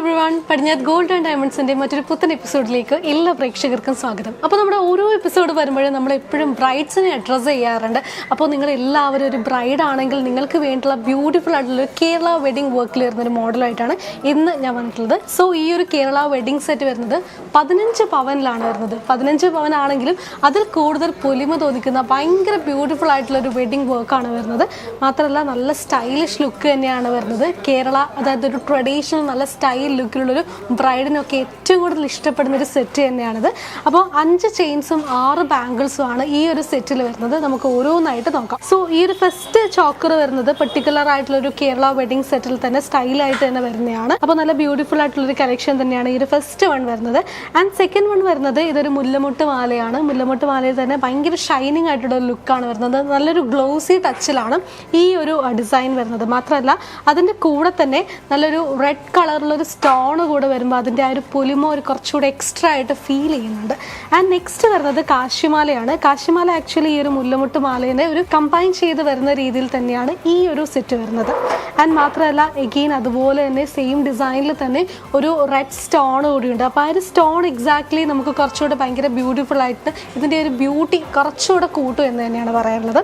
everyone. വൺ Padinjaru gold and ഡയമണ്ട്സിന്റെ മറ്റൊരു പുത്തൻ എപ്പിസോഡിലേക്ക് എല്ലാ പ്രേക്ഷകർക്കും സ്വാഗതം. അപ്പോൾ നമ്മുടെ ഓരോ എപ്പിസോഡ് വരുമ്പോഴും നമ്മൾ എപ്പോഴും ബ്രൈഡ്സിനെ അഡ്രസ്സ് ചെയ്യാറുണ്ട്. അപ്പോൾ നിങ്ങൾ എല്ലാവരും ഒരു ബ്രൈഡ് ആണെങ്കിൽ നിങ്ങൾക്ക് വേണ്ടിയുള്ള ബ്യൂട്ടിഫുൾ ആയിട്ടുള്ള ഒരു കേരള വെഡിങ് വർക്കിൽ വരുന്ന ഒരു മോഡലായിട്ടാണ് ഇന്ന് ഞാൻ വന്നിട്ടുള്ളത്. സോ ഈ ഒരു കേരള വെഡിങ് സെറ്റ് വരുന്നത് പതിനഞ്ച് പവനിലാണ് വരുന്നത്. പതിനഞ്ച് പവൻ ആണെങ്കിലും അതിൽ കൂടുതൽ പൊലിമ തോന്നിക്കുന്ന ഭയങ്കര ബ്യൂട്ടിഫുൾ ആയിട്ടുള്ള ഒരു വെഡിങ് വർക്കാണ് വരുന്നത്. മാത്രമല്ല നല്ല സ്റ്റൈലിഷ് ലുക്ക് തന്നെയാണ് വരുന്നത്. കേരള അതായത് ഒരു ട്രഡീഷണൽ നല്ല സ്റ്റൈൽ ലുക്കിലുള്ളൊരു ബ്രൈഡിനൊക്കെ ഏറ്റവും കൂടുതൽ ഇഷ്ടപ്പെടുന്ന ഒരു സെറ്റ് തന്നെയാണിത്. അപ്പോൾ അഞ്ച് ചെയിൻസും ആറ് ബാംഗിൾസും ആണ് ഈ ഒരു സെറ്റിൽ വരുന്നത്. നമുക്ക് ഓരോന്നായിട്ട് നോക്കാം. സോ ഈ ഒരു ഫസ്റ്റ് ചോക്കർ വരുന്നത് പെർട്ടിക്കുലർ ആയിട്ടുള്ള ഒരു കേരള വെഡിങ് സെറ്റിൽ തന്നെ സ്റ്റൈലായിട്ട് തന്നെ വരുന്നതാണ് അപ്പോൾ നല്ല ബ്യൂട്ടിഫുൾ ആയിട്ടുള്ള ഒരു കളക്ഷൻ തന്നെയാണ് ഈ ഒരു ഫസ്റ്റ് വൺ വരുന്നത്. ആൻഡ് സെക്കൻഡ് വൺ വരുന്നത് ഇതൊരു മുല്ലമുട്ട് മാലയാണ്. മുല്ലമുട്ട് മാലയിൽ തന്നെ ഭയങ്കര ഷൈനിങ് ആയിട്ടുള്ള ഒരു ലുക്കാണ് വരുന്നത്. നല്ലൊരു ഗ്ലോസി ടച്ചിലാണ് ഈ ഒരു ഡിസൈൻ വരുന്നത്. മാത്രമല്ല അതിന്റെ കൂടെ തന്നെ നല്ലൊരു റെഡ് കളറിലൊരു സ്റ്റോൺ കൂടെ വരുമ്പോൾ അതിന്റെ ആ ഒരു പുലിമ ഒരു കുറച്ചുകൂടെ എക്സ്ട്രാ ആയിട്ട് ഫീൽ ചെയ്യുന്നുണ്ട്. ആൻഡ് നെക്സ്റ്റ് വരുന്നത് കാശിമാലയാണ്. കാശിമാല ആക്ച്വലി ഈ ഒരു മുല്ലമുട്ട് മാലേനെ ഒരു കമ്പൈൻ ചെയ്ത് വരുന്ന രീതിയിൽ തന്നെയാണ് ഈ ഒരു സെറ്റ് വരുന്നത്. ആൻഡ് മാത്രമല്ല എഗെയിൻ അതുപോലെ തന്നെ സെയിം ഡിസൈനിൽ തന്നെ ഒരു റെഡ് സ്റ്റോൺ കൂടിയുണ്ട്. അപ്പോൾ ആ ഒരു സ്റ്റോൺ എക്സാക്ട്ലി നമുക്ക് കുറച്ചുകൂടെ ഭയങ്കര ബ്യൂട്ടിഫുൾ ആയിട്ട് ഇതിന്റെ ഒരു ബ്യൂട്ടി കുറച്ചുകൂടെ കൂട്ടും എന്ന് തന്നെയാണ് പറയാനുള്ളത്.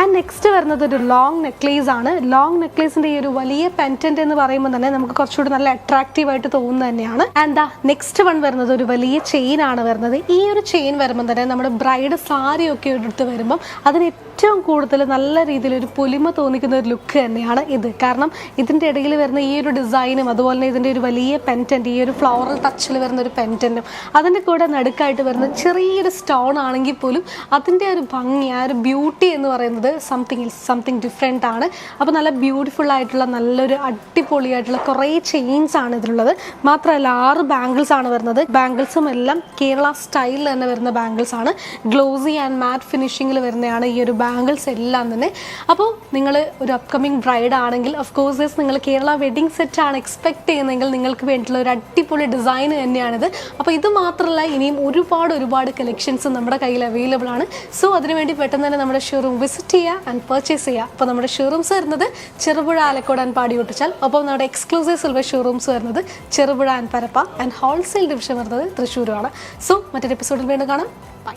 ആൻഡ് നെക്സ്റ്റ് വരുന്നത് ഒരു ലോങ് നെക്ലേസ് ആണ്. ലോങ് നെക്ലേസിന്റെ ഈ ഒരു വലിയ പെന്റന്റ് എന്ന് പറയുമ്പോൾ തന്നെ നമുക്ക് കുറച്ചുകൂടെ നല്ല അട്രാക്റ്റീവ് ആയിട്ട് തോന്നുന്നത് തന്നെയാണ്. ദാ നെക്സ്റ്റ് വൺ വരുന്നത് ഒരു വലിയ ചെയിൻ ആണ് വരുന്നത്. ഈ ഒരു ചെയിൻ വരുമ്പോൾ തന്നെ നമ്മുടെ ബ്രൈഡ് സാരി ഒക്കെ എടുത്ത് വരുമ്പം അതിന് ഏറ്റവും കൂടുതൽ നല്ല രീതിയിൽ ഒരു പൊലിമ തോന്നിക്കുന്ന ഒരു ലുക്ക് തന്നെയാണ് ഇത്. കാരണം ഇതിന്റെ ഇടയിൽ വരുന്ന ഈ ഒരു ഡിസൈനും അതുപോലെ തന്നെ ഇതിന്റെ ഒരു വലിയ പെന്റന്റ് ഈ ഒരു ഫ്ലോറൽ ടച്ചിൽ വരുന്ന ഒരു പെന്റന്റും അതിന്റെ കൂടെ നടുക്കായിട്ട് വരുന്ന ചെറിയൊരു സ്റ്റോൺ ആണെങ്കിൽ പോലും അതിന്റെ ഒരു ഭംഗി ആ ഒരു ബ്യൂട്ടി എന്ന് പറയുന്നത് സംതിങ് സംതിങ് ഡിഫറെന്റ് ആണ്. അപ്പോൾ നല്ല ബ്യൂട്ടിഫുൾ ആയിട്ടുള്ള നല്ലൊരു അടിപൊളിയായിട്ടുള്ള കുറേ ചെയിൻസ് ആണ് ഇതിലുള്ളത്. മാത്രമല്ല ആറ് ബാംഗിൾസ് ആണ് വരുന്നത്. ബാംഗിൾസും എല്ലാം കേരള സ്റ്റൈലിൽ തന്നെ വരുന്ന ബാംഗിൾസ് ആണ്. ഗ്ലോസി ആൻഡ് മാറ്റ് ഫിനിഷിങ്ങിൽ വരുന്നതാണ് ഈ ഒരു ബാംഗിൾസ് എല്ലാം തന്നെ. അപ്പോൾ നിങ്ങൾ ഒരു അപ്കമിങ് ബ്രൈഡ് ആണെങ്കിൽ ഓഫ് കോഴ്സ് നിങ്ങൾ കേരള വെഡിങ് സെറ്റ് ആണ് എക്സ്പെക്ട് ചെയ്യുന്നതെങ്കിൽ നിങ്ങൾക്ക് വേണ്ടിയിട്ടുള്ള ഒരു അടിപൊളി ഡിസൈൻ തന്നെയാണിത്. അപ്പോൾ ഇത് മാത്രമല്ല ഇനിയും ഒരുപാട് ഒരുപാട് കളക്ഷൻസ് നമ്മുടെ കയ്യിൽ അവൈലബിൾ ആണ്. സോ അതിനുവേണ്ടി പെട്ടെന്ന് തന്നെ നമ്മുടെ ഷോറൂം വിസിറ്റ് ചെയ്യുക ആൻഡ് പർച്ചേസ് ചെയ്യുക അപ്പോൾ നമ്മുടെ ഷോറൂംസ് വരുന്നത് ചെറുപുഴ ആലക്കോട് ആൻഡ് പാടി ഒട്ടിച്ചാൽ ഒപ്പം നമ്മുടെ എക്സ്ക്ലൂസീവ് സിൽവർ ഷോറൂംസ് വരുന്നത് Cherupuzha and Parappa and wholesale division വരുന്നത് തൃശ്ശൂരുമാണ് സോ മറ്റൊരു എപ്പിസോഡിൽ വീണ്ടും കാണാം. ബൈ